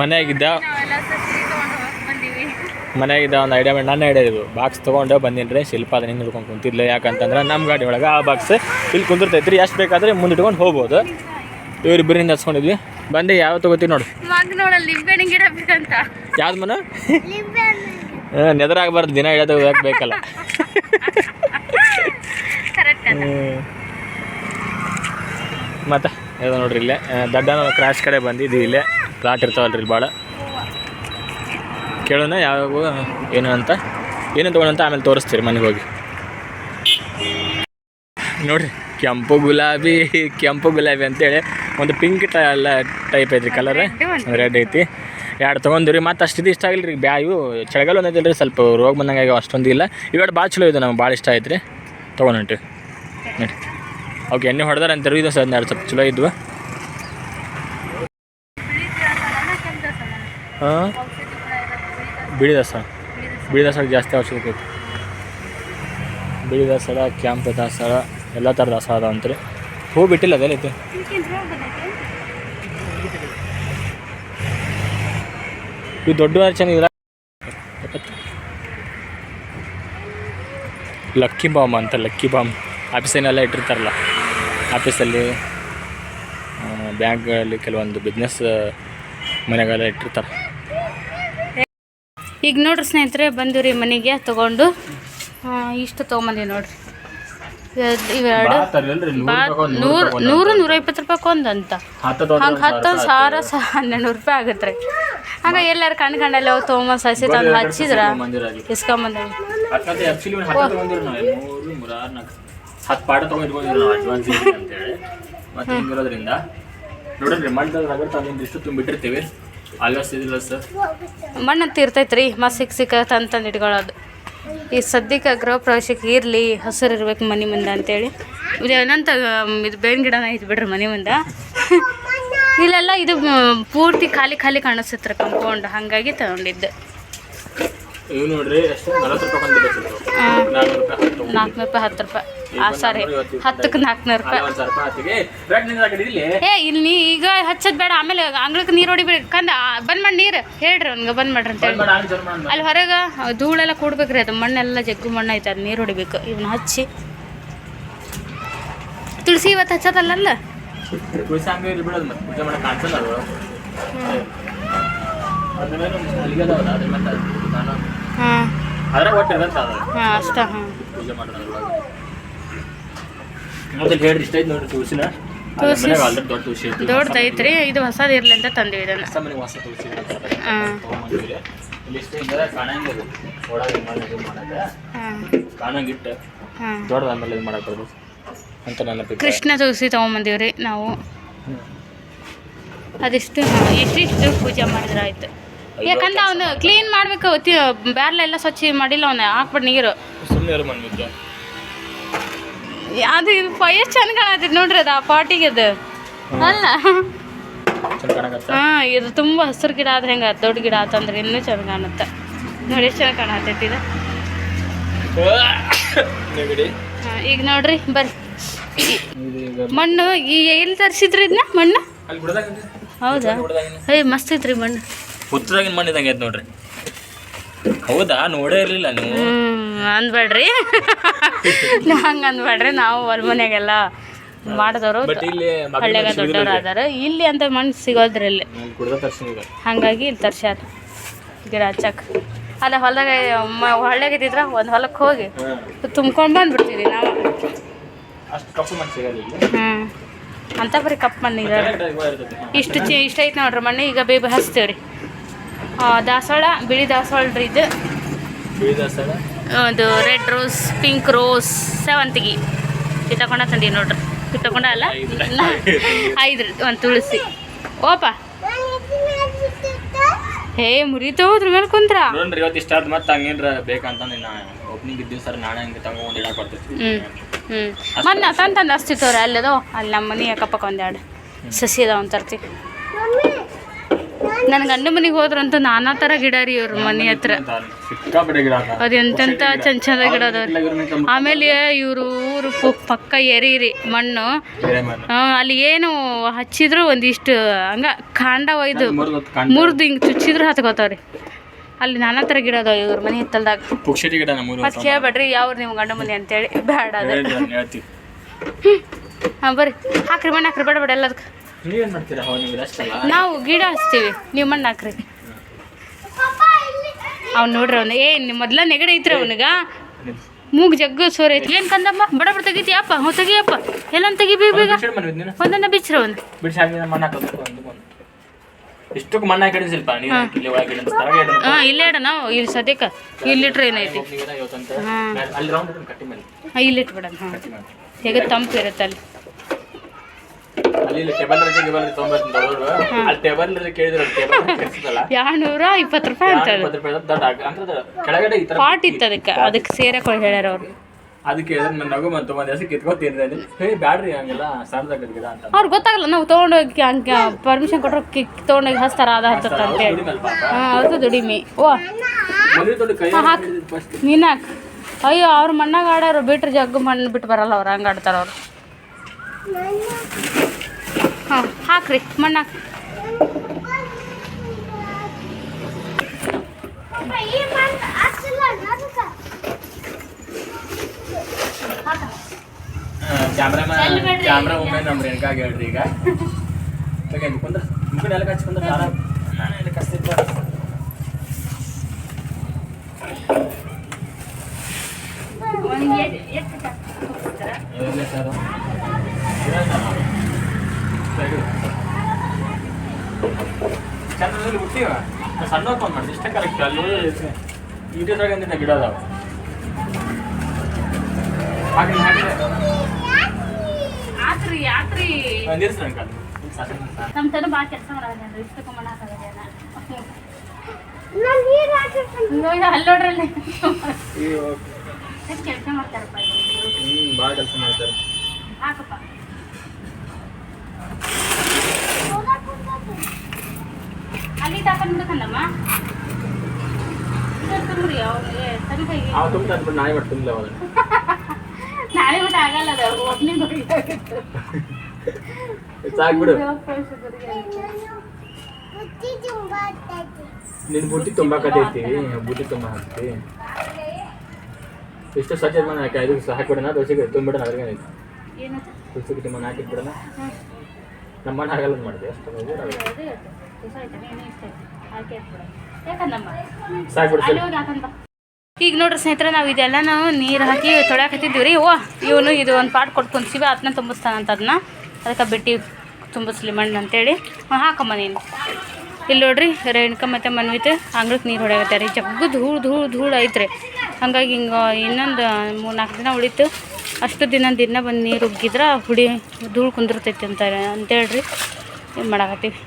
ಮನೆಯಾಗಿದ್ದ ಮನೆಯಾಗಿದ್ದ ಒಂದು ಐಡಿಯಾ ಮಾಡಿ ನನ್ನ ಐಡಿಯಾ ಇದು. ಬಾಕ್ಸ್ ತೊಗೊಂಡು ಬಂದಿನ್ರಿ ಶಿಲ್ಪ ಅದನ್ನ ಹಿಂಗೆ ಹಿಡ್ಕೊಂಡು ಕುಂತಿದ್ಲು. ಯಾಕಂತಂದ್ರೆ ನಮ್ಮ ಗಾಡಿ ಒಳಗೆ ಆ ಬಾಕ್ಸ್ ಇಲ್ಲಿ ಕುಂದಿರ್ತೈತ್ರಿ ಎಷ್ಟು ಬೇಕಾದ್ರೆ ಮುಂದೆ ಇಟ್ಕೊಂಡು ಹೋಗ್ಬೋದು. ಇವರಿಬ್ಬರಿಂದ ಹಚ್ಕೊಂಡಿದ್ವಿ. ಬಂದು ಯಾವ ತೊಗೋತೀವಿ ನೋಡಿ. ಯಾವ್ದು ಮನ? ನೆದರಾಗಬಾರ್ದು ದಿನ ಇಡೋದು ಹೋಗಕ್ಕೆ ಬೇಕಲ್ಲ. ಮತ್ತೆ ನೋಡ್ರಿ ಇಲ್ಲೇ. ದಡ್ಡ ಕ್ರಾಶ್ ಕಡೆ ಬಂದಿದ್ವಿ ಇಲ್ಲೇ. ಪ್ಲಾಟ್ ಇರ್ತಾವಲ್ಲ ರೀ ಭಾಳ ಕೇಳೋಣ ಯಾವ ಏನು ಅಂತ. ಏನು ತೊಗೊಂಡಂತ ಆಮೇಲೆ ತೋರಿಸ್ತೀರಿ ಮನೆಗೆ ಹೋಗಿ. ನೋಡ್ರಿ ಕೆಂಪು ಗುಲಾಬಿ ಕೆಂಪು ಗುಲಾಬಿ ಅಂತೇಳಿ ಒಂದು ಪಿಂಕ್ ಟ ಎಲ್ಲ ಟೈಪ್ ಐತ್ರಿ ಕಲರ್ ರೆಡ್ ಐತಿ. ಎರಡು ತೊಗೊಂಡಿರಿ ಮತ್ತು ಅಷ್ಟು ಇದು ಇಷ್ಟ ಆಗಿಲ್ಲ ರೀ ಬ್ಯಾಯು ಚಳಿಗಾಲ ಒಂದೈತಿಲ್ಲ ರೀ ಸ್ವಲ್ಪ ರೋಗ ಬಂದಂಗೆ ಆಗ್ಯಾವ ಅಷ್ಟೊಂದು ಇಲ್ಲ. ಇವೆರಡು ಭಾಳ ಚಲೋ ಇದೆ ನಮ್ಗೆ ಭಾಳ ಇಷ್ಟ ಆಯ್ತು ರೀ ತೊಗೊಂಡ್ರಿ ನೋಡಿ ಓಕೆ ಎಣ್ಣೆ ಹೊಡೆದಾರಂತೀರಿ ಇದು ಸರ್ ಎರಡು ಸ್ವಲ್ಪ ಚಲೋ ಇದ್ವು. ಹಾಂ? ಬಿಳಿ ದಸ ಬಿಳಿ ದಸರ ಜಾಸ್ತಿ ಅವಶ್ಯಕತೆ ಐತಿ ಬಿಳಿ ದಾಸಳ ಕೆಂಪು ದಾಸಳ ಎಲ್ಲ ಥರ ದಾಸ ಅದ ಅಂತ ರೀ ಹೂ ಬಿಟ್ಟಿಲ್ಲ ಅದೇನೈತಿ ಇದು ದೊಡ್ಡ ಚೆನ್ನಾಗಿಲ್ಲ ಲಕ್ಕಿ ಬಾಂಬ್ ಅಂತ, ಲಕ್ಕಿ ಬಾಂಬ್. ಆಫೀಸಿನೆಲ್ಲ ಇಟ್ಟಿರ್ತಾರಲ್ಲ. ಆಫೀಸಲ್ಲಿ ಬ್ಯಾಂಕ್ಗಳಲ್ಲಿ ಕೆಲವೊಂದು ಬಿಸ್ನೆಸ್ ಮನೆಗೆಲ್ಲ ಇಟ್ಟಿರ್ತಾರೆ. ಈಗ ನೋಡ್ರಿ ಸ್ನೇಹಿತರೆ ಬಂದಿವ್ರಿ ಮನೆಗೆ ತಗೊಂಡು. ಇಷ್ಟು ತಗೊಂಬಂದಿ ನೋಡ್ರಿ. ಇವೆರಡು. ನೂರು ನೂರು ನೂರ ಇಪ್ಪತ್ತು ರೂಪಾಯಿ ಕೊಂದಂತ ಹಂಗೆ ಹತ್ತೊಂದು ಸಾವಿರ ಸಹ ಹನ್ನೆರಡು ನೂರು ರೂಪಾಯಿ ಆಗತ್ತೆ ರೀ. ಹಂಗೆ ಎಲ್ಲಾರು ಕಣ್ಣು ಕಂಡಲ್ಲ ಹೋಗಿ ತೊಗೊಂಬ ಸಸಿ ತಂದು ಹಚ್ಚಿದ್ರ ಇಸ್ಕೊಂಬಂದೇವಿ ಹತ್ತು ಪಾಠ ತೊಗೊಂಡಿರ್ಬೋದು ನಾವು ಅಡ್ವಾನ್ಸ್ ಅಂತೇಳಿ. ಮತ್ತೆ ಹಿಂಗಿರೋದ್ರಿಂದ ನೋಡ್ರಿ ಮಣ್ಣದ ರಗಡ್ ತಂದು ಇಷ್ಟು ತುಂಬಿಟ್ಟಿರ್ತೀವಿ. ಅಲ್ವಸ್ ಸರ್. ಮಣ್ಣು ಅಂತ ಇರ್ತೈತೆ ರೀ ಮತ್ತು ಸಿಕ್ಕ ಸಿಕ್ಕ ತಂದು ತಂದು ಇಟ್ಕೊಳ್ಳೋದು. ಈ ಸದ್ಯಕ್ಕೆ ಗೃಹ ಪ್ರವೇಶಕ್ಕೆ ಇರಲಿ ಹಸಿರು ಇರ್ಬೇಕು ಮನೆ ಮುಂದೆ ಅಂತೇಳಿ. ಇದು ಏನಂತ ಇದು ಬೇವಿನ ಗಿಡನ ಐತೆ ಬಿಡ್ರಿ ಮನೆ ಮುಂದೆ. ಇಲ್ಲೆಲ್ಲ ಇದು ಪೂರ್ತಿ ಖಾಲಿ ಖಾಲಿ ಕಾಣಿಸುತ್ತೆ ಕಂಪೌಂಡ್ ಹಾಗಾಗಿ ತಗೊಂಡಿದ್ದು. ನೋಡ್ರಿ ನಾಲ್ಕು ರೂಪಾಯಿ ಹತ್ತು ರೂಪಾಯಿ. ಆ ಸಾರಿ. ಹತ್ತಕ್ಕೆ ನಾಲ್ಕುನೂರು ರೂಪಾಯಿ. ಏ ಇಲ್ಲಿ ನೀ ಈಗ ಹಚ್ಚೋದು ಬೇಡ. ಆಮೇಲೆ ಅಂಗಳಕ್ಕೆ ನೀರು ಹೊಡಿಬೇಡಿ. ಕಂದ ಬಂದ್ ಮಾಡಿ ನೀರು. ಹೇಳ್ರಿ ಅವ್ನಿಗೆ ಬಂದ್ ಮಾಡ್ರಿ ಅಂತ ಹೇಳಿ ಅಲ್ಲಿ ಹೊರಗೆ ಧೂಳೆಲ್ಲ ಕೂಡ್ಬೇಕ್ರಿ ಅದು. ಮಣ್ಣೆಲ್ಲ ಜಗ್ಗು ಮಣ್ಣು ಐತೆ ಅದು ನೀರು ಹೊಡಿಬೇಕು. ಇವನ್ನ ಹಚ್ಚಿ. ತುಳಸಿ ಇವತ್ತು ಹಚ್ಚೋದಲ್ಲ ಹಾಂ. ಅಷ್ಟ ಹಾಂ. ಹೇಳ್ರಿ ಇಷ್ಟ ಐತೆ ನೋಡ್ರಿ ತುಳಸಿನ. ತುಳಸಿ ಆಲ್ರೆಡಿ ದೊಡ್ಡ ತುಳಸಿ ಐತಿ ದೊಡ್ಡದು ಐತ್ರಿ ಇದು ಹೊಸದು ಇರ್ಲಿ ಅಂತ ತಂದಿವಿ ಇದನ್ನ. ಕೃಷ್ಣ ಮನೆಗೆ ಹೊಸ ತುಳಸಿ. ಇಲ್ಲಿ ಇಷ್ಟ ಹಿಂಗೆ ಕಾಣಂಗಿಲ್ಲ ಒಳಗೆ ಮಾಡಿ ಇದು ಮಾಡಕ್ಕೆ. ಹಾಂ. ಕಾಣಂಗಿಟ್ಟು. ಹಾಂ. ದೊಡ್ಡದ ಆಮೇಲೆ ಇದು ಮಾಡಕ್ಕೆ ಅಂತ ನನ್ನ ಅಭಿಪ್ರಾಯ. ಕೃಷ್ಣ ತುಳಸಿ ತೊಗೊಂಬಂದೀವ್ರಿ ನಾವು. ಅದಿಷ್ಟು ಇಷ್ಟಿಷ್ಟು ಪೂಜೆ ಮಾಡಿದ್ರೆ ಆಯ್ತು. ಯಾಕಂದ್ರೆ ಅವನು ಕ್ಲೀನ್ ಮಾಡ್ಬೇಕು ಬ್ಯಾರ್ಲ ಎಲ್ಲ ಸ್ವಚ್ಛ ಮಾಡಿಲ್ಲ ಅವನು ಹಾಕ್ಬಿಟ್ಟು ನೀರು. ಸುಮ್ಮನೆ ಅದು ಎಷ್ಟು ಚಂದ ಕಾಣತೈತಿ ನೋಡ್ರಿ ಅದು ಆ ಪಾಟಿಗೆ ಅದು. ಅಲ್ಲ. ಹಾಂ ಇದು ತುಂಬ ಹಸಿರು ಗಿಡ ಆದ್ರೆ ಹೆಂಗೆ ದೊಡ್ಡ ಗಿಡ ಆತಂದ್ರೆ ಇನ್ನೂ ಚಂದ ಕಾಣುತ್ತೆ. ನೋಡಿ ಎಷ್ಟು ಚಂದ ಕಾಣತೈತಿ ಇದು. ಈಗ ನೋಡ್ರಿ ಬರ್ರಿ. ಈಗ ಮಣ್ಣು ಈ ಎಲ್ಲಿ ತರಿಸಿದ್ರಿ ಇದನ್ನ ಮಣ್ಣು? ಹೌದಾ? ಏಯ್ ಮಸ್ತ್ ಐತ್ರಿ ಮಣ್ಣು. ಹುತ್ತದಾಗಿನ ಮಣ್ಣು ನೋಡ್ರಿ. ಹೌದಾ? ನೋಡೇ ಇರಲಿಲ್ಲ ನೀವು. ಅಂದ್ಬೇಡ್ರಿ. ಹಂಗೆ ಅಂದ್ಬೇಡ್ರಿ. ನಾವು ಹೊಲ ಮನೆಗೆಲ್ಲ ಮಾಡಿದವರು ಹಳ್ಳಿಯಾಗ ದೊಡ್ಡವ್ರು ಅದಾರ ಇಲ್ಲಿ ಅಂತ ಮಣ್ಣು ಸಿಗೋದ್ರಿ ಇಲ್ಲಿ. ಹಂಗಾಗಿ ಇಲ್ಲಿ ತರ್ಸ್ಯಾರ. ಗಿಡ ಹಚ್ಚಕ್ಕೆ ಅಲ್ಲ ಹೊಲದಾಗ ಹೊಳ್ಯಾಗ ಇದ್ದಿದ್ರ ಒಂದು ಹೊಲಕ್ಕೆ ಹೋಗಿ ತುಂಬ್ಕೊಂಡು ಬಂದ್ಬಿಡ್ತೀವಿ ನಾವು. ಹ್ಞೂ ಅಂತ ಬರೀ ಕಪ್ಪು ಮಣ್ಣು ಈಗ. ಇಷ್ಟು ಚಿ ಇಷ್ಟ ಐತೆ ನೋಡ್ರಿ ಮಣ್ಣು. ಈಗ ಬೇಬಿ ಹಚ್ತೇವ್ರಿ. ದಾಸವಾಳ ಬಿಳಿ ದಾಸವಾಳ ರೀ ಇದು. ಅದು ರೆಡ್ ರೋಸ್ ಪಿಂಕ್ ರೋಸ್ ಸೇವಂತಿಗೆ. ಇದು ತಗೊಂಡ ತಂದೀವಿ ನೋಡ್ರಿ. ಇದು ತಗೊಂಡ ಅಲ್ಲ ಐದು ಒಂದು ತುಳಸಿ. ಓಪ. ಹೇ ಮುರಿತು ಅದ್ರ ಮೇಲೆ ಕುಂತ್ರ. ನೋಡ್ರಿ ಇವತ್ತು ಇಷ್ಟ ಆದ್ ಮತ್ತೆ ಹಂಗೇನ್ರ ಬೇಕಂತ ನಾ ಓಪನಿಂಗ್ ಇದ್ದೀವಿ ಸರ್ ನಾಳೆ ಹಂಗೆ ತಗೊಂಡು ಇಡಕ್ಕೆ ಬರ್ತೈತಿ ಹ್ಞೂ ಹ್ಞೂ ಮೊನ್ನೆ ತಂದು ತಂದು ಹಚ್ತಿತ್ತವ್ರೆ ಅಲ್ಲದೋ? ಅಲ್ಲಿ ನಮ್ಮ ಮನೆ ಅಕ್ಕಪಕ್ಕ ಒಂದೆರಡು ಸಸಿ ಅದಾವ ಅಂತ ತರ್ತೀವಿ ನನ್ನ ಗಂಡ ಮನೆಗೆ ಹೋದ್ರಂತೂ ನಾನಾ ಥರ ಗಿಡ ರೀ ಇವ್ರ ಮನೆ ಹತ್ರ. ಅದ. ಎಂತೆಂಥ ಚಂದ ಚಂದ ಗಿಡ ಅದಾವ್ರಿ ಆಮೇಲೆ ಇವರು ಊರು ಪಕ್ಕ ಎರಿ ರೀ ಮಣ್ಣು. ಅಲ್ಲಿ ಏನು ಹಚ್ಚಿದ್ರು ಒಂದಿಷ್ಟು ಹಂಗ ಕಾಂಡ ಒಯ್ದು ಮುರ್ದು ಹಿಂಗೆ ಚುಚ್ಚಿದ್ರು ಹತ್ಕೋತಾವ್ರಿ ಅಲ್ಲಿ ನಾನಾ ಥರ ಗಿಡ ಅದಾವ ಇವ್ರ ಮನೆ ಹಿತ್ತಲ್ದಾಗ. ಮತ್ತೆ ಕೇಳ್ಬೇಡ್ರಿ ಯಾವ್ರು ನಿಮ್ಮ ಗಂಡ ಮನೆ ಅಂತೇಳಿ. ಬೇಡ ಅದು. ಹಾಂ ಬರ್ರಿ. ಹಾಕ್ರಿ ಮಣ್ಣು ಹಾಕ್ರಿ. ಬೇಡ ಬೇಡ ಎಲ್ಲದಕ್ಕೆ ನೀವೇನ್ ಮಾಡ್ತೀರಾ? ಹೋ ನೀವು ಅಷ್ಟಲ್ಲ ನಾವು ಗಿಡ ಹಚ್ತೀವಿ. ನೀವು ಮಣ್ಣು ಹಾಕ್ರಿ. ಅವ್ನು ನೋಡ್ರಿ ಅವ್ನು. ಏ ನಿಮ್ಮ ಮೊದ್ಲ ನೆಗಡಿ ಐತ್ರಿ ಅವನಿಗ. ಮೂಗ್ ಜಗ್ಗು ಸೋರ್ ಐತಿ ಏನು ಕಂದಮ್ಮ? ಬಡ ಬಡ ತೆಗಿತೀಯಪ್ಪ ಹ್ಞೂ ತೆಗಿಯಪ್ಪ ಎಲ್ಲ ತೆಗಿಬೇಕು ಬೇಗ? ಒಂದನ್ನ ಬಿಚ್ಚ್ರಿ ಒಂದು ಬಿಡಿಸಿ ಮಣ್ಣು ಒಂದು ಇಷ್ಟಕ್ಕೆ ಮಣ್ಣು ಹಾಕಿ ಸ್ವಲ್ಪ. ನೀರು ಇಲ್ಲಿ ಒಳಗೆ. ಹಾಂ ಇಲ್ಲೇ ಇಡ ನಾವು. ಇಲ್ಲಿ ಸದ್ಯಕ್ಕೆ ಇಲ್ಲಿ ಟ್ರೈನ್ ಐತಿ? ಹಾಂ. ಮೇಲೆ. ಹಾಂ ಹೇಗೆ ತಂಪು ಇರುತ್ತೆ ಅಲ್ಲಿ ಅಲ್ಲಿ ಟೇಬಲ್ ರಜೆ ಟೇಬಲ್ ತೊಗೊಂಬರ್ತೀನಿ ದೊಡ್ಡವರು ಅಲ್ಲಿ ಟೇಬಲ್ ರಜೆ ಕೇಳಿದ್ರೆ ಟೇಬಲ್ ಕೆಲ್ಸದಲ್ಲ ಎರಡ್ನೂರ ಇಪ್ಪತ್ತು ರೂಪಾಯಿ ಅಂತ ಅದು ಇಪ್ಪತ್ತು ರೂಪಾಯಿ ದೊಡ್ಡ ಅಂದ್ರೆ ಕೆಳಗಡೆ ಈ ಪಾಟ್ ಇತ್ತು ಅದಕ್ಕೆ. ಅದಕ್ಕೆ ಸೇರಕ್ಕೆ ಹೇಳ್ಯಾರ ಅವ್ರು. ಅದಕ್ಕೆ ನನ್ನ ನಗು ಬಂತು. ಒಂದು ಹೆಸರು ಕಿತ್ಕೊತೀನಿ ಅಲ್ಲಿ ಹೇ ಬ್ಯಾಡ್ರಿ ಹಂಗೆಲ್ಲ ಸಣ್ಣದಾಗದ ಅಂತ. ಅವ್ರಿಗೆ ಗೊತ್ತಾಗಲ್ಲ ನಾವು ತೊಗೊಂಡೋಗಿ ಹಂಗೆ ಪರ್ಮಿಷನ್ ಕೊಟ್ಟರು ಕಿಕ್ ತೊಗೊಂಡೋಗಿ ಹಚ್ತಾರ ಅದ ಹತ್ತತ್ತ ಪಾಪ ಹಾಂ ಅವ್ರದ್ದು ದುಡಿಮೆ. ಓ. ಮನೆ ದೊಡ್ಡ ಕೈ ಫಸ್ಟ್ ನೀನಾಕ್. ಅಯ್ಯೋ ಅವ್ರ ಮಣ್ಣಾಗ ಆಡೋರು ಬಿಟ್ರೆ ಜಗ್ಗು ಮಣ್ಣು ಬಿಟ್ಟು ಬರಲ್ಲ ಅವ್ರು. ಹಂಗೆ ಆಡ್ತಾರ ಅವ್ರು. ಹಾಂ ಹಾಕ್ರಿ ಮಣ್ಣು ಹಾಕಿ. ಕ್ಯಾಮ್ರಾ ಒಮ್ಮೆ ನಮ್ಮ ರೇಣುಕಾಗ ಹೇಳ್ರಿ ಈಗ? ಕುಂದ್ರ ಮುಖ ಎಲ್ಲ ಹಚ್ಕೊಂಡ್ರೆ ನಾನು ನಾನು ಎಲ್ಲ ಕಸ್ತಿದ್ದೆ ಇರಲಿ ಸರ್ ಹುಟ್ಟಿವ ಸಣ್ಣ ಫೋನ್ ಮಾಡಿದೆ ಇಷ್ಟ ಕರೆಕ್ಟ್ ಅಲ್ಲಿ ಈಟದ್ರಾಗ ಅಂದಿನ ಗಿಡ ಅದಾವ. ಹಾಗೆ ಹಾಗೆ. ಆತ್ರಿ ಆತ್ರಿ. ನಿಲ್ಸಿ ನಂಗೆ. ನಮ್ಮ ತನ ಭಾಳ ಕೆಲಸ ಮಾಡೋದು ಇಷ್ಟಕ್ಕೆ ಮಣ್ಣು ಹಾಕೋದು ಅಲ್ಲಿ ನೋಡ್ರಿ ಅಲ್ಲಿ ಎಷ್ಟು ಕೆಲಸ ಮಾಡ್ತಾರಪ್ಪ. ಭಾಳ ಕೆಲಸ ಮಾಡ್ತಾರೆ. ಹಾಕಪ್ಪ. ಅಲ್ಲಿ ತುಂಬ ಅಂದ್ಬಿಟ್ಟು ನಾಯಿ ಬಿಟ್ಟು ನಾಳೆ ಬಿಟ್ಟು ಆಗಲ್ಲ ಅದು ಒಬ್ನಿಗೆ ಸಾಕ್ಬಿಡು ನಿನ್ನ ಬುಟ್ಟಿ ತುಂಬ ಕಟ್ಟೈತಿ ಬುಟ್ಟಿ ತುಂಬ ಹಾಕ್ತಿ ಎಷ್ಟು ಸ್ವಚ್ಛ ಮನೆ ಹಾಕಿ ಇದು ಹಾಕಿಬಿಡೋಣ ದೋಸೆಗೆ ತುಂಬಿಡೋಣ ಅದ್ರಿಗೆ ಏನು ತುಳಸಿ ಗಿಟ್ಟಿ ಮನೆ ಹಾಕಿಬಿಡೋಣ ನಮ್ಮ ಮನೆ ಹಾಗೆಲ್ಲ ಮಾಡಿದೆ. ಈಗ ನೋಡ್ರಿ ಸ್ನೇಹಿತರೆ ನಾವು ಇದೆಲ್ಲ ನಾವು ನೀರು ಹಾಕಿ ತೊಳ್ಯಾಕತ್ತಿದ್ದೀವಿ ರೀ ಓ ಇವನು ಇದು ಒಂದು ಪಾಟ್ ಕೊಟ್ಟು ಕುಂತೀವಿ ಅದನ್ನ ತುಂಬಿಸ್ತಾನಂತ ಅದನ್ನ ಅದಕ್ಕೆ ಬಿಟ್ಟು ತುಂಬಿಸ್ಲಿ ಮಣ್ಣು ಅಂತೇಳಿ. ಹೇಳಿ ಹಾಕಮ್ಮ ನೀನು. ಇಲ್ಲಿ ನೋಡ್ರಿ ರೇಣುಕ ಮತ್ತು ಮನ್ವಿತ್ ಅಂಗ್ಳಕ್ಕೆ ನೀರು ಹೊಡೆಯತ್ತೆ ರೀ ಜಗ್ಗು ಧೂಳು ಧೂಳು ಧೂಳು ಐತ್ರಿ. ಹಂಗಾಗಿ ಹಿಂಗೆ ಇನ್ನೊಂದು ಮೂರು ನಾಲ್ಕು ದಿನ ಉಳಿತು. ಅಷ್ಟು ದಿನ ದಿನ ಬಂದು ನೀರು ಉಗ್ಗಿದ್ರೆ ಹುಡಿ ಧೂಳು ಕುಂದಿರ್ತೈತಿ ಅಂತಾರೆ, ಅಂತೇಳ್ರಿ. ಏನು ಮಾಡಾಕತ್ತೀವಿ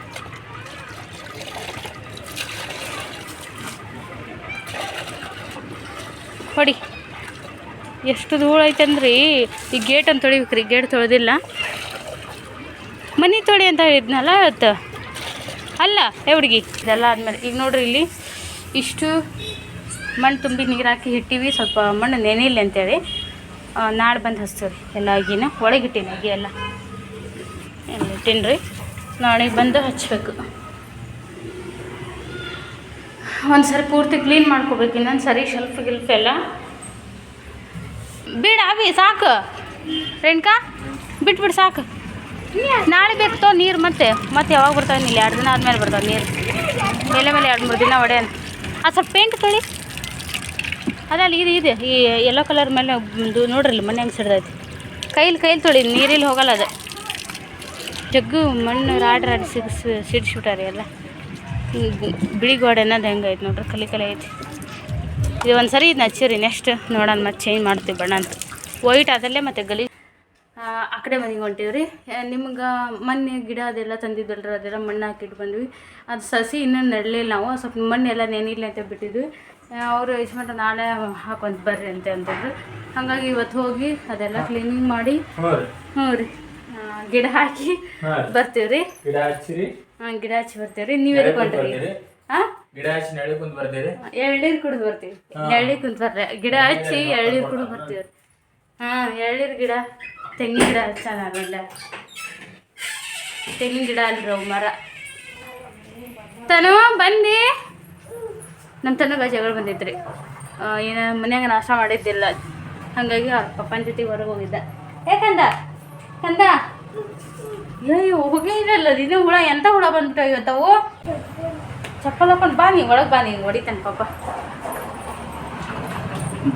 ಹೊಡಿ. ಎಷ್ಟು ಧೂಳು ಐತೆ ಅಂದ್ರಿ? ಈ ಗೇಟ್ ಅಂತ ತೊಳಿಬೇಕ್ರಿ, ಗೇಟ್ ತೊಳೆದಿಲ್ಲ. ಮನೆ ತೊಳಿ ಅಂತ ಹೇಳಿದ್ನಲ್ಲ ಇವತ್ತು? ಅಲ್ಲ, ಏ ಹುಡುಗಿ, ಇದೆಲ್ಲ ಆದಮೇಲೆ, ಈಗ ನೋಡ್ರಿ ಇಲ್ಲಿ ಇಷ್ಟು ಮಣ್ಣು ತುಂಬಿ ನೀರು ಹಾಕಿ ಇಟ್ಟಿವಿ, ಸ್ವಲ್ಪ ಮಣ್ಣು ನೆನೆಯಿಲ್ಲ ಅಂತೇಳಿ. ನಾಳೆ ಬಂದು ಹಚ್ತೀವಿ ಎಲ್ಲ ಒಳಗೆ ಇಟ್ಟೀನಿ ಅಗಿ ಎಲ್ಲ. ಎಲ್ಲ ರೀ ನಾಳೆ ಬಂದು ಹಚ್ಚಬೇಕು ಒಂದು ಸರಿ ಪೂರ್ತಿ ಕ್ಲೀನ್ ಮಾಡ್ಕೋಬೇಕು, ಇನ್ನೊಂದು ಸರಿ ಶೆಲ್ಫ್ ಗಿಲ್ಫ್ ಎಲ್ಲ. ಬೇಡ ಅವಿ ಸಾಕು. ರೇಣುಕಾ, ಬಿಟ್ಬಿಡು, ಸಾಕು. ನಾಳೆ ಬೇಕು ತೋ ನೀರು ಮತ್ತೆ. ಮತ್ತೆ ಯಾವಾಗ ಬರ್ತಾವೆ ಇಲ್ಲಿ ಎರಡು ದಿನ ಆದಮೇಲೆ ಬರ್ತಾವೆ ನೀರು. ಮೇಲೆ ಮೇಲೆ ಎರಡು ಮೂರು ದಿನ ಒಡೆ ಆ, ಸ್ವಲ್ಪ ಪೇಂಟ್ ತೊಳಿ. ಅದಲ್ಲ ಇದು ಇದೆ, ಈ ಯೆಲ್ಲೋ ಕಲರ್ ಮೇಲೆ ಒಂದು ನೋಡ್ರಿ ಇಲ್ಲಿ ಮನೆ ಹೆಂಗೆ ಸಿಡ್ದೈತಿ. ಕೈಲಿ ಕೈಲಿ ತೊಳಿ ನೀರಿಲ್ಲಿ ಹೋಗಲ್ಲ ಅದು. ಜಗ್ಗು ಮಣ್ಣು ರಾಡ್ ರಾಡ್ ಸಿಗಿಸ್ ಸಿಡಿಸ್ಬಿಟ್ಟಾರೆ ಎಲ್ಲ. ಬಿಳಿ ಗೋಡೆ ಅನ್ನೋದು ಹೆಂಗೈತೆ ನೋಡ್ರಿ, ಕಲಿ ಕಲಿ ಐತಿ. ಇದು ಒಂದು ಸರಿ ಇದನ್ನ ಹಚ್ಚಿರಿ ನೆಕ್ಸ್ಟ್ ನೋಡೋಣ ಮತ್ತು ಚೇಂಜ್ ಮಾಡ್ತೀವಿ ಬಣ್ಣ ಅಂತ. ವೈಟ್ ಅದಲ್ಲೇ ಮತ್ತು ಗಲಿ ಆ ಕಡೆ ಮನೆಗೆ ಹೊಂಟೀವಿ ರೀ ನಿಮ್ಗೆ ಮೊನ್ನೆ ಗಿಡ ಅದೆಲ್ಲ ತಂದಿದ್ದಲ್ರಿ, ಅದೆಲ್ಲ ಮಣ್ಣು ಹಾಕಿಟ್ಟು ಬಂದ್ವಿ. ಅದು ಸಸಿ ಇನ್ನೂ ನೆಡಲಿಲ್ಲ ನಾವು, ಸ್ವಲ್ಪ ಮಣ್ಣೆಲ್ಲ ನೆನಿಲ್ಲ ಅಂತ ಬಿಟ್ಟಿದ್ವಿ. ಅವರು ಇಸ್ಮಂಟ ನಾಳೆ ಹಾಕೊಂತ ಬರ್ರಿ ಅಂತ ಅಂತಂದ್ರು ಹಾಗಾಗಿ ಇವತ್ತು ಹೋಗಿ ಅದೆಲ್ಲ ಕ್ಲೀನಿಂಗ್ ಮಾಡಿ ಹ್ಞೂ ರೀ. ಗಿಡ ಹಾಕಿ ಬರ್ತೀವ್ರಿ ಗಿಡ ಹಚ್ಚಿರಿ. ಹಾಂ ಗಿಡ ಹಚ್ಚಿ ಬರ್ತೀವಿ ನೀವು ಎದ್ಕೊಂಡ್ರಿ ಗಿಡ ಹಚ್ಚಿ ನೆಳಿ ಕುಂತ್ ಬರ್ತೀರಿ ಎಳ್ನೀರು ಕುಡಿದು ಬರ್ತೀವಿ. ಎಳ್ಳಿ ಕುಂತ ಬರ್ರಿ ಗಿಡ ಹಚ್ಚಿ ಎಳ್ನೀರು ಕುಡಿದು ಬರ್ತೀವಿ ಹಾಂ ಎಳ್ನೀರು ಗಿಡ ತೆಂಗಿನ ಗಿಡ ಚೆನ್ನಾಗಿಲ್ಲ ತೆಂಗಿನ ಗಿಡ ಅಲ್ರಿ ಅವು ಮರ. ತನ ಬಂದು. ನಮ್ಮ ತನಗ ಜಗಳ ರೀ ಏನು ಮನ್ಯಾಗ ನಾಶ ಮಾಡಿದ್ದಿಲ್ಲ. ಹಾಗಾಗಿ ಪಪ್ಪನ ಜೊತೆ ಹೊರಗೆ ಹೋಗಿದ್ದ. ಯಾಕಂದ ಕಂದ ಏಯ್ ಹೋಗೇ ಇರಲ್ಲ. ಇದು ಹುಳ ಎಂತ ಹುಳ ಬಂದ್ಬಿಟ್ಟು ಇವತ್ತವು ಚಪ್ಪಲ್ ಹಾಕೊಂಡು ಬಾ, ನೀ ಒಳಗೆ ಬಾ, ನೀ ಹೊಡಿತಾನೆ ಪಾಪ.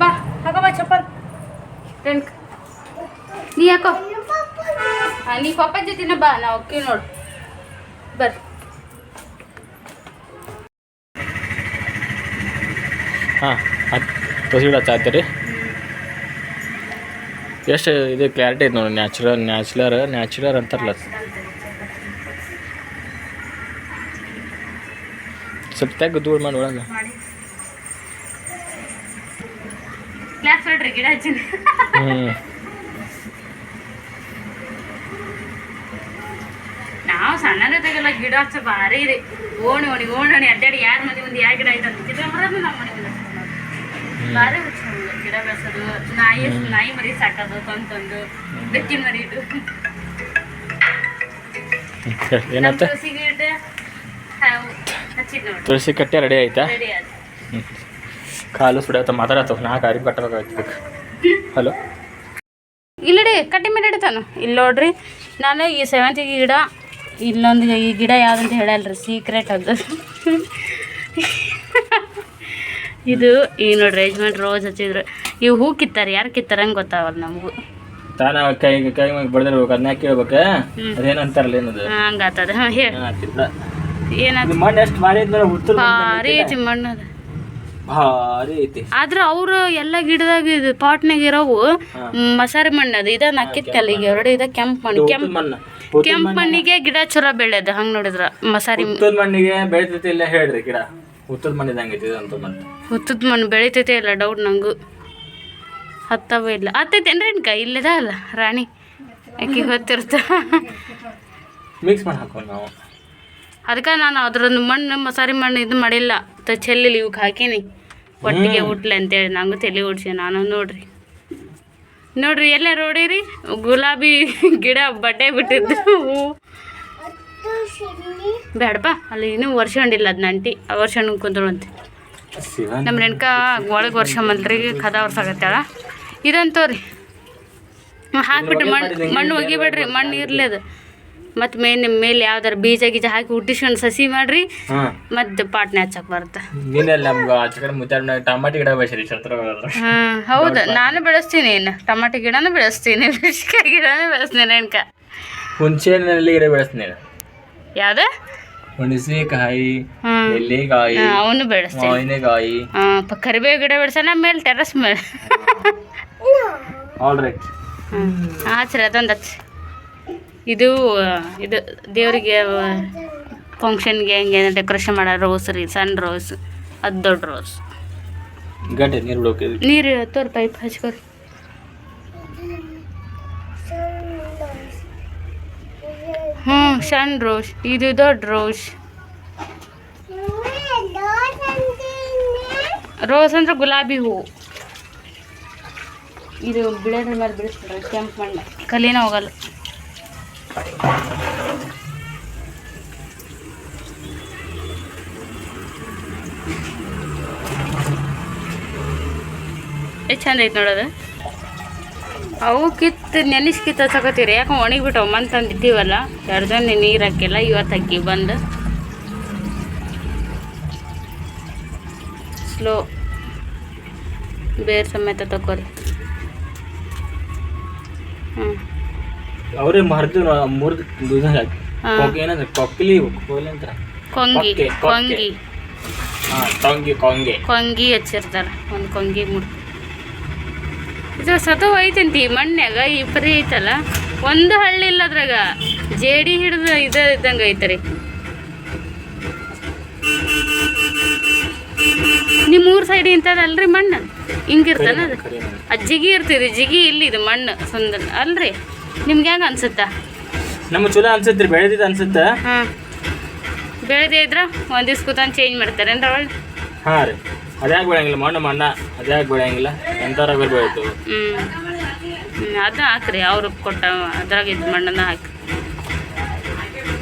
ಬಾ ಹಾಕೋ ಬಾ ಚಪ್ಪಲ್. ಟೆಂಟ್ ನೀ ಯಾಕೋ? ನೀ ಪಾಪ ಜೊತೆನ ಬಾ ನಾವು ಹೋಗ್ತೀವಿ ನೋಡು. ಬರ್ರಿ. ಹಾಂ ಅದು ತುಳಸಿ ಗಿಡ ಹಚ್ಚಾತ್ತೀರಿ ಎಷ್ಟು ಇದು ಕ್ಲಾರಿಟಿ ಐತೆ ನೋಡಿ ನ್ಯಾಚುರಲ್ ನ್ಯಾಚುಲರ್ ನ್ಯಾಚುರಲ್ ಅಂತಾರಲ್ಲ ಸ್ವಲ್ಪ ತೆಗ್ದು ದೂರ ಮಾಡಿ ಒಳಗೆ. ಹ್ಞೂ ನಾವು ಸಣ್ಣದಿದ್ದಾಗೆಲ್ಲ ಗಿಡ ಹಚ್ಚ ಭಾರಿ ಇದೆ ಓಣಿ ಓಣಿ ಓಣಿ ಅಡ್ಡಾಡಿ ಯಾರ ಮನೆ ಒಂದು ಯಾವ ಗಿಡ ಐತೆ ಅಂತ ನಮ್ಮ ಮನೆ. ಭಾರಿ ಗಿಡ ಬೆಳೆಸೋದು ನಾಯಿ ನಾಯಿ ಮರಿ ಸಾಕೋದು ತಂತಂದು ಬೆಕ್ಕಿನ ಮರಿ ಇದು ತುಳಸಿ ಗಿಡ ತುಳಸಿ ಕಟ್ಟೆ ರೆಡಿ ಆಯ್ತಾ? ಕಾಲು ಸುಡಿಯತ್ತ ಮಾತಾಡತ್ತ ನಾ ಕಾರಿ ಕಟ್ಟಬೇಕಾಗ್ತದೆ ಹಲೋ? ಇಲ್ಲಡಿ ಕಟ್ಟಿ ಮೇಲೆ ಇಡ್ತಾನು ಇಲ್ಲಿ ನೋಡ್ರಿ ನಾನು ಈ ಸೇವಂತಿಗೆ ಗಿಡ ಇಲ್ಲೊಂದು ಈ ಗಿಡ ಯಾವ್ದಂತ ಹೇಳಲ್ರಿ ಸೀಕ್ರೆಟ್ ಅದು. ಇದು ಈ ನೋಡ್ರಿ ಯಜಮಾನ್ ರೋಸ್ ಹಚ್ಚಿದ್ರು. ಇವು ಹೂ ಕಿತ್ತಾರೆ ಯಾರು ಕಿತ್ತಾರೆ ಹಂಗೆ ಗೊತ್ತಾಗಲ್ಲ ನಮಗೂ. ತಾನ ಕೈ ಕೈ ಬಡ್ದಿರ್ಬೇಕು ಅದನ್ನ ಕೇಳ್ಬೇಕು ಅದೇನಂತಾರಲ್ಲ ಏನದು? ಹಂಗಾತದ ಹಾಂ ಹೇಳಿ. ಇದು ಮಣ್ಣು ಎಷ್ಟು ಭಾರಿ ನೋಡಿ ಉತ್ತರ ಭಾರಿ ಐತಿ ಮಣ್ಣು ಅದು. ಭಾರಿ ಐತಿ. ಆದ್ರೆ ಅವರು ಎಲ್ಲ ಗಿಡದಾಗ ಇದು ಪಾಟ್ನಾಗ ಇರೋವು ಮಸಾರಿ ಮಣ್ಣು ಅದು. ಇದನ್ನ ನಕ್ಕಿತ್ತಲ್ಲ ಈಗ ಎರಡು ಇದ ಕೆಂಪು ಮಣ್ಣು ಕೆಂಪು ಮಣ್ಣು. ಕೆಂಪು ಮಣ್ಣಿಗೆ ಗಿಡ ಚಲೋ ಬೆಳೆದು ಹಂಗೆ ನೋಡಿದ್ರ. ಮಸಾರಿ ಮಣ್ಣಿಗೆ ಬೆಳೆದಿಲ್ಲ ಹೇಳ್ರಿ ಗಿಡ. ಹುತ್ತದ ಮಣ್ಣಿದಂಗೆ ಐತಿ ಅಂತ ಹುತ್ತದ ಮಣ್ಣು ಬೆಳಿತೈತೆ ಇಲ್ಲ ಡೌಟ್ ನಂಗೂ. ಹತ್ತವ ಇಲ್ಲ. ಹತ್ತೈತೇನ್ರಿ ಇನ್ಕ ಇಲ್ಲದ ಅಲ್ಲ ರಾಣಿ? ಆಕೆ ಗೊತ್ತಿರ್ತ ಮಿಕ್ಸ್ ಮಾಡಿ ಹಾಕೋ ನಾವು. ಅದಕ್ಕೆ ನಾನು ಅದ್ರದ್ದು ಮಣ್ಣು ಮಸಾರಿ ಮಣ್ಣು ಇದು ಮಾಡಿಲ್ಲ. ತ ಚೆಲ್ಲಿಲಿ ಇವಕ್ಕೆ ಹಾಕೀನಿ. ಒಟ್ಟಿಗೆ ಹುಟ್ಲೆ ಅಂತೇಳಿ ನಂಗೂ ತಲೆ ಓಡಿಸಿ ನಾನು ನೋಡ್ರಿ. ನೋಡ್ರಿ ಎಲ್ಲ ನೋಡಿರಿ ಗುಲಾಬಿ ಗಿಡ ಬಡ್ಡೆ ಬಿಟ್ಟಿದ್ದು. ಹೂವು ಬೇಡಪ್ಪ ಅಲ್ಲಿ ಇನ್ನೂ ವರ್ಷಕೊಂಡಿಲ್ಲ ಅದು ನಂಟಿ. ಆ ವರ್ಷ ಶಿವನ್ ನಮ್ಮ ನೆನ್ಕ ಒಳಗೆ ವರ್ಷ ಮಂತ್ರಿ ಕದ ವರ್ಷಾಗತ್ತಾಳ ಇದಂತೋ ರೀ ಹಾಕ್ಬಿಟ್ರಿ ಮಣ್ಣು ಮಣ್ಣು ಒಗಿಬೇಡ್ರಿ ಮಣ್ಣು ಇರಲಿ ಅದು. ಮತ್ತು ಮೇನ್ ಮೇಲೆ ಯಾವ್ದಾರ ಬೀಜ ಗೀಜ ಹಾಕಿ ಹುಟ್ಟಿಸ್ಕೊಂಡು ಸಸಿ ಮಾಡ್ರಿ ಮತ್ತು ಪಾಟ್ನೆ ಹಚ್ಚಕ್ಕೆ ಬರುತ್ತೆ. ಟಮಾಟಿ ಗಿಡ ಬೆಳೆಸಿರಿ ಹಾಂ ಹೌದು ನಾನು ಬೆಳೆಸ್ತೀನಿ ಇನ್ನು. ಟಮಾಟೆ ಗಿಡನೂ ಬೆಳೆಸ್ತೀನಿ ಮೆಣಸಿನ್ಕಾಯಿ ಗಿಡನೂ ಬೆಳೆಸ್ತೀನಿ ನೆನ್ಕ. ಹುಣಸೆ ಗಿಡ ಬೆಳೆಸ್ತೀನಿ ಯಾವ್ದು? ಹುಣಸೆಕಾಯಿ ಹ್ಞೂ ಎಲೆಕಾಯಿ ಅವನು ಬೆಳೆಸ್ತೀನಿ. ಮಾವಿನಕಾಯಿ. ಕರಿಬೇವು ಗಿಡ ಬೆಳೆಸೋಣ ಮೇಲೆ ಟೆರಸ್ ಮೇಲೆ. ಆಲ್ ರೈಟ್ ಹಚ್ರಿ ಅದೊಂದು ಹಚ್ಚಿ ಇದು ಇದು ದೇವರಿಗೆ ಫಂಕ್ಷನ್ಗೆ ಹೆಂಗೆ ಡೆಕೋರೇಷನ್ ಮಾಡೋ ರೋಸ್ ರೀ ಸಣ್ಣ ರೋಸ್ ಅದು ದೊಡ್ಡ ರೋಸ್ ಗಡ್ಡೆ ನೀರು ಬಿಡೋಕೆ ನೀರು ತೋರ್ ಪೈಪ್ ಹಚ್ಕೊರಿ. ಹ್ಞೂ ಸಣ್ಣ ರೋಸ್ ಇದು ದೊಡ್ಡ ರೋಸ್ ರೋಸ್ ಅಂದ್ರೆ ಗುಲಾಬಿ ಹೂವು ಇದು ಬಿಳದ್ರ ಮೇಲೆ ಬಿಡಿಸ್ಬಿಡ್ರಿ, ಕೆಂಪು ಮಣ್ಣು. ಕಲಿನ ಹೋಗಲ್ಲ. ಎಷ್ಟು ಚಂದ ಐತೆ ನೋಡೋದು ಅವು ಕಿತ್ತು ನೆನೆಸಿ ಕಿತ್ತು ರೀ ಯಾಕೆ ಒಣಗಿಬಿಟ್ಟವು. ಮನ್ ತಂದಿದ್ದೀವಲ್ಲ ಎರಡು ಜನ ನೀರು ಹಾಕಿಲ್ಲ ಇವತ್ತು ಅಕ್ಕಿ ಬಂದು. ಸ್ಲೋ ಬೇರೆ ಸಮೇತ ತಗೋರಿ ಹ್ಞೂ ಅವರೇ ಮರ್ದು ಮುರಿದು. ಏನಂದ್ರೆ ಕೊಂಗಿ. ಕೊಂಗಿ. ಕೊಂಗೆ. ಕೊಂಗಿ ಹಚ್ಚಿರ್ತಾರ. ಒಂದು ಕೊಂಗಿ ಮುಡ್ ಇದು ಸತವ ಐತಂತಿ ಮಣ್ಣಾಗ ಈ ಪರಿ ಐತಲ್ಲ ಒಂದು ಹಳ್ಳಿ ಇಲ್ಲ ಅದ್ರಾಗ ಜೇಡಿ ಹಿಡಿದು ಇದ ಇದ್ದಂಗೆ ಐತರಿ. ನಿಮ್ಮ ಊರ್ ಸೈಡ್ ಇಂಥದಲ್ರಿ ಮಣ್ಣು? ಹಿಂಗಿರ್ತಾನ ಅದು? ಅದು ಜಿಗಿ ಇರ್ತೀರಿ ಜಿಗಿ ಇಲ್ಲಿ ಇದು ಮಣ್ಣು ಸುಂದರ. ಅಲ್ರಿ? ನಿಮ್ಗೆ ಹೆಂಗೆ ಅನ್ಸುತ್ತಾ? ನಮ್ಗೆ ಚಲೋ ಅನ್ಸುತ್ತೆ ಬೆಳೆದಿದ್ದು ಅನ್ಸುತ್ತೆ. ಹಾಂ. ಬೆಳೆದೇ ಇದ್ರೆ ಒಂದು ದಿವ್ಸ ಕೂತಂದು ಚೇಂಜ್ ಮಾಡ್ತಾರೆ ಅಂದ್ರೆ ಒಳ್ಳೆ ಹಾಂ ರೀ. ಅದ್ಯಾಕೆ ಬೆಳೆಯಂಗಿಲ್ಲ ಮಣ್ಣು ಮಣ್ಣ ಅದ್ಯಾಕೆ ಬೆಳೆಯಂಗಿಲ್ಲ ಎಂತಾರ ಬೆಳಿತು ಹ್ಞೂ ಹ್ಮ್, ಅದನ್ನ ಹಾಕ್ರಿ ಅವ್ರು ಕೊಟ್ಟ ಅದ್ರಾಗ ಇದು ಮಣ್ಣನ್ನ ಹಾಕಿ.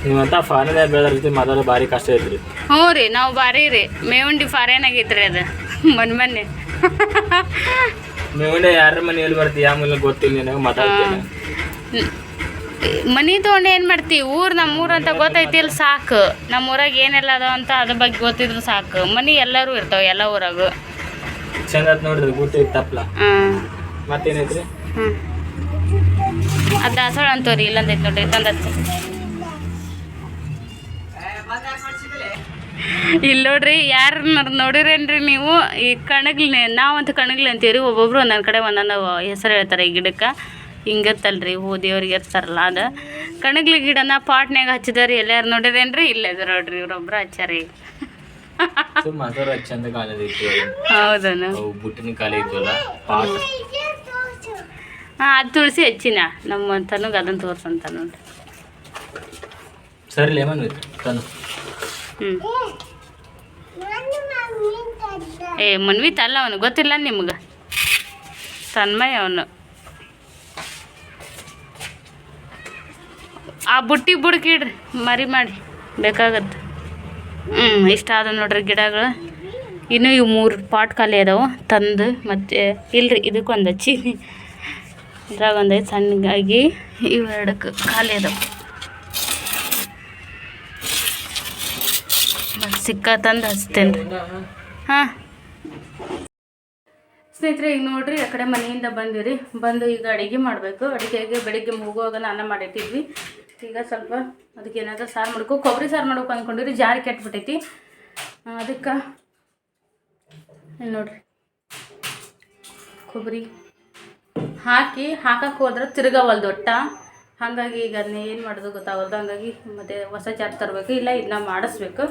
ನೀವಂತ ಫಾರಿನ್ ಬೆಳೆದ ರೀತಿ ಮಾತಾಡೋದು ಭಾರಿ ಕಷ್ಟ ಐತ್ರಿ. ಹ್ಞೂ ರೀ ನಾವು ಭಾರಿ ರೀ ಮೇವುಂಡಿ ಫಾರೇನ್ ಆಗೈತ್ರಿ ಅದು ಮೊನ್ನೆ ಮೊನ್ನೆ ಮೇವುಂಡಿ ಯಾರ ಮನೆ ಎಲ್ಲಿ ಬರ್ತೀಯ ಯಾವ ಗೊತ್ತಿಲ್ಲ ನಿನಗೆ ಮಾತಾಡ್ತೀನಿ. ಮನಿ ತೊಗೊಂಡು ಏನು ಮಾಡ್ತೀವಿ ಊರು ನಮ್ಮ ಊರು ಅಂತ ಗೊತ್ತೈತಿಲ್ಲ ಸಾಕು. ನಮ್ಮ ಊರಾಗ ಏನೆಲ್ಲ ಅದ ಅಂತ ಅದ್ರ ಬಗ್ಗೆ ಗೊತ್ತಿದ್ರು ಸಾಕು. ಮನಿ ಎಲ್ಲರೂ ಇರ್ತಾವೆ ಎಲ್ಲ ಊರಾಗ. ಚಂದ ನೋಡಿದ್ರೆ ತಪ್ಪಲ ಮತ್ತೇನೈತ್ರಿ? ಅದು ದಾಸವಾಳ ಅಂತವ್ರಿ ಇಲ್ಲಂದೈತೆ ನೋಡ್ರಿ ತಂದತ್ತೆ ಇಲ್ಲಿ ನೋಡ್ರಿ ಯಾರು ನೋಡಿರೇನ್ರಿ ನೀವು? ಈ ಕಣಗ್ಲಿ ನಾವಂತ ಕಣಗ್ಲಿ ಅಂತೀವಿ ಒಬ್ಬೊಬ್ರು ಒಂದೊಂದು ಕಡೆ ಒಂದೊಂದು ಹೆಸರು ಹೇಳ್ತಾರೆ ಈ ಗಿಡಕ್ಕೆ. ಹಿಂಗತ್ತಲ್ರಿ ಹೂ ದೇವ್ರಿಗೆ ಇರ್ತಾರಲ್ಲ ಅದು. ಕಣಗ್ಲಿ ಗಿಡನ ಪಾಟ್ನ್ಯಾಗ ಹಚ್ಚಿದಾರಿ ಎಲ್ಲಾರು ನೋಡಿರೇನ್ರಿ? ಇಲ್ಲೇ ಅದ ನೋಡ್ರಿ ಇವ್ರೊಬ್ರು ಹಚ್ಚಾರಿ ಹೌದನು? ಹಾಂ ಅದು ತುಳಸಿ ಹಚ್ಚಿನ. ನಮ್ಮ ತನಗೆ ಅದನ್ನು ತೋರ್ಸಂತ ನೋಡ್ರಿ. ಸರಿ ಲೆಮನ್ ತನು. ಹ್ಞೂ ಏ ಮನ್ವಿತ್ ಅಲ್ಲ ಅವನು ಗೊತ್ತಿಲ್ಲ ನಿಮ್ಗೆ? ತನ್ಮಯ ಅವನು. ಆ ಬುಟ್ಟಿ ಬುಡ್ಕಿಡ್ರಿ ಮರಿ ಮಾಡಿ, ಬೇಕಾಗತ್ತೆ. ಹ್ಞೂ ಇಷ್ಟ ಆದ ನೋಡ್ರಿ ಗಿಡಗಳು. ಇನ್ನೂ ಇವು ಮೂರು ಪಾಟ್ ಖಾಲಿ ಅದಾವೆ, ತಂದು ಮತ್ತು, ಇಲ್ರಿ ಇದಕ್ಕೊಂದು ಹಚ್ಚಿ. ಇದ್ರಾಗ ಒಂದು ಐದು ಸಣ್ಣಗಾಗಿ ಇವೆರಡಕ್ಕೆ ಖಾಲಿ ಅದಾವೆ. ಮತ್ತೆ ಸಿಕ್ಕ ತಂದು ಹಚ್ತೇನೆ ರೀ ಹಾಂ. ಸ್ನೇಹಿತರೆ, ಈಗ ನೋಡ್ರಿ, ಆ ಕಡೆ ಮನೆಯಿಂದ ಬಂದಿರಿ ಬಂದು ಈಗ ಅಡುಗೆ ಮಾಡಬೇಕು. ಅಡುಗೆಗೆ ಬೆಳಿಗ್ಗೆ ಮುಗುವಾಗ ಅನ್ನ ಮಾಡಿಟ್ಟಿದ್ವಿ. ಈಗ ಸ್ವಲ್ಪ ಅದಕ್ಕೆ ಏನಾದರೂ ಸಾರು ಮಾಡ್ಕೊ, ಕೊಬ್ಬರಿ ಸಾರು ಮಾಡ್ಬೇಕು ಅಂದ್ಕೊಂಡಿರಿ ಜಾರಿ ಕೆಟ್ಬಿಟ್ಟೈತಿ. ಅದಕ್ಕೆ ನೋಡ್ರಿ. ಕೊಬ್ಬರಿ ಹಾಕಿ ಹಾಕಕ್ಕೆ ಹೋದ್ರೆ ತಿರ್ಗವಲ್ದು ಒಟ್ಟ. ಹಾಗಾಗಿ ಈಗ ಅದನ್ನ ಏನು ಮಾಡೋದು ಗೊತ್ತಾಗಲ್ದು. ಹಂಗಾಗಿ ಮತ್ತೆ ಹೊಸ ಚಾರ್ ತರಬೇಕು, ಇಲ್ಲ ಇದನ್ನ ಮಾಡಿಸ್ಬೇಕು.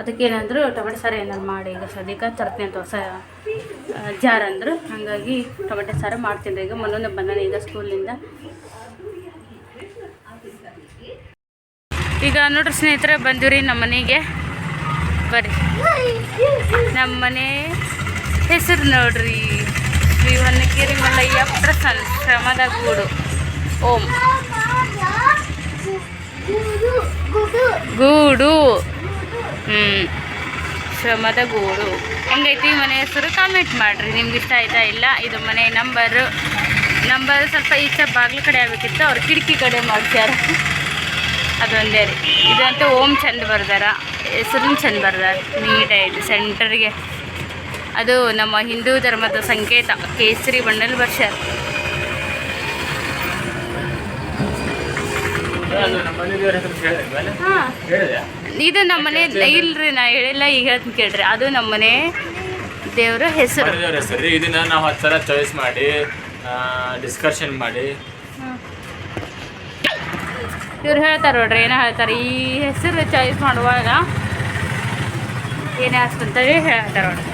ಅದಕ್ಕೆ ಏನಂದ್ರು ಟೊಮೆಟೊ ಸಾರು ಏನಾದ್ರು ಮಾಡಿ, ಈಗ ಸದ್ಯಕ್ಕೆ ತರ್ತೀನಿ ಅಂತ ಹೊಸ ಜಾರ್ ಅಂದರು. ಹಾಗಾಗಿ ಟೊಮೆಟೊ ಸಾರು ಮಾಡ್ತೀನಿ ಈಗ ಮೊನ್ನೆ ಬಂದಾನೆ, ಈಗ ಸ್ಕೂಲಿಂದ ಈಗ ನೋಡ್ರಿ ಸ್ನೇಹಿತರೆ, ಬಂದಿವ್ರಿ ನಮ್ಮ ಮನೆಗೆ. ಬರ್ರಿ. ನಮ್ಮ ಮನೆ ಹೆಸರು ನೋಡ್ರಿ. ಶ್ರೀ ಹೊನ್ನಕೇರಿ ಮಲ್ಲಯ್ಯ ಶ್ರಮದ ಗೂಡು. ಓಂ. ಗೂಡು. ಹ್ಞೂ ಶ್ರಮದ ಗೂಡು. ಹೆಂಗೈತಿ ಮನೆ ಹೆಸರು ಕಾಮೆಂಟ್ ಮಾಡಿರಿ. ನಿಮ್ಗೆ ಇಷ್ಟ ಆಯ್ತಾ ಇಲ್ಲ? ಇದು ಮನೆ ನಂಬರು ನಂಬರ್ ಸ್ವಲ್ಪ ಈಚೆ ಬಾಗಿಲು ಕಡೆ ಆಗಬೇಕಿತ್ತು. ಅವ್ರು ಕಿಟಕಿ ಕಡೆ ಮಾಡ್ಸ್ಯಾರ. ಅದೊಂದೇ ರೀ. ಇದಂತೂ ಓಂ ಚಂದ ಬರ್ದಾರ ಹೆಸರು ಚಂದ ಬರ್ದಾರ ನೀಟಾಯ್ತು ಸೆಂಟರ್ಗೆ. ಅದು ನಮ್ಮ ಹಿಂದೂ ಧರ್ಮದ ಸಂಕೇತ ಕೇಸರಿ ಬಣ್ಣಲ್ಲಿ ಹೇಳಿದೆ ಇದು ನಮ್ಮ ಮನೆ ಇಲ್ರಿ ನಾ ಹೇಳಿಲ್ಲ ಈಗ ಹೇಳ್ತೀನಿ ಕೇಳ್ರಿ. ಅದು ನಮ್ಮ ಮನೆ ದೇವರ ಹೆಸರು. ಮನೆ ದೇವ್ರ ಹೆಸರು ಇದನ್ನ ನಾವು ಹತ್ತು ಸಲ ಚಾಯ್ಸ್ ಮಾಡಿ ಡಿಸ್ಕಷನ್ ಮಾಡಿ. ಇವ್ರು ಹೇಳ್ತಾರೆ ನೋಡ್ರಿ ಏನೋ ಹೇಳ್ತಾರೆ ಈ ಹೆಸರು ಚಾಯ್ಸ್ ಮಾಡುವಾಗ ಏನೇ ಅಷ್ಟಂತೇಳಿ ಹೇಳ್ತಾರೆ ನೋಡ್ರಿ.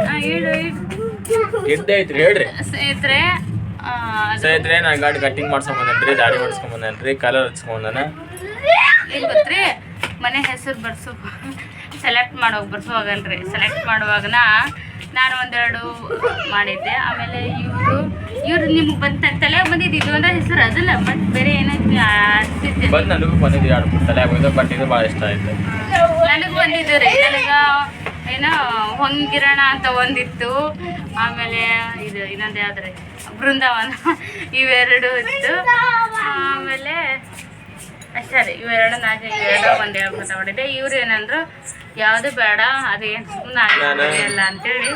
ನಾನು ಸ್ನೇಹಿತರೆ ಸ್ನೇಹಿತರೆ ನಾನು ಗಾಡಿ ಕಟ್ಟಿಂಗ್ ಮಾಡ್ಸ್ಕೊಂಬಂದೇನ್ರಿ ದಾಡಿ ಮಾಡಿಸ್ಕೊಂಬಂದೇನ್ರಿ ಕಲರ್ ಹಚ್ಕೊಂಬಂದಾನ ಏನ್ ಗೊತ್ತ್ರಿ ಮನೆ ಹೆಸರು ಬರ್ಸೋ ಸೆಲೆಕ್ಟ್ ಮಾಡೋಗಿ ಬರ್ಸುವಾಗಲ್ರಿ ಸೆಲೆಕ್ಟ್ ಮಾಡುವಾಗನ ನಾನು ಒಂದೆರಡು ಮಾಡಿದ್ದೆ. ಆಮೇಲೆ ಇವರು ಇವ್ರು ನಿಮ್ಗೆ ಬಂತ ತಲೆ ಬಂದಿದ್ದು ಇದು ಒಂದೇ ಹೆಸರು ಅದಲ್ಲ ಬಟ್ ಬೇರೆ ಏನೈತಿ ಬಂದು ನನಗೂ ಬಂದಿದ್ದು ಎರಡು ತಲೆ ಆಗೋದು ಬಟ್ ಇದು ಭಾಳ ಇಷ್ಟ ಆಯ್ತು. ನನಗೆ ಬಂದಿದ್ದು ರೀ ನನಗೆ ಏನೋ ಹೊಂಗಿರಣ ಅಂತ ಒಂದಿತ್ತು ಆಮೇಲೆ ಇದು ಇನ್ನೊಂದು ಯಾವ್ದ್ರಿ ಬೃಂದಾವನ ಇವೆರಡು ಇತ್ತು. ಆಮೇಲೆ ಅಷ್ಟೇ ರೀ ಇವೆರಡು ನಾಲ್ಕು ಇವೆರಡು ಒಂದು ಮಾಡಿದ್ದೆ ಇವ್ರು ಏನಂದ್ರು ಯಾವುದು ಬೇಡ ಅದೇನು ಸುಮ್ಮನೆ ಅಲ್ಲ ಅಂತೇಳಿ.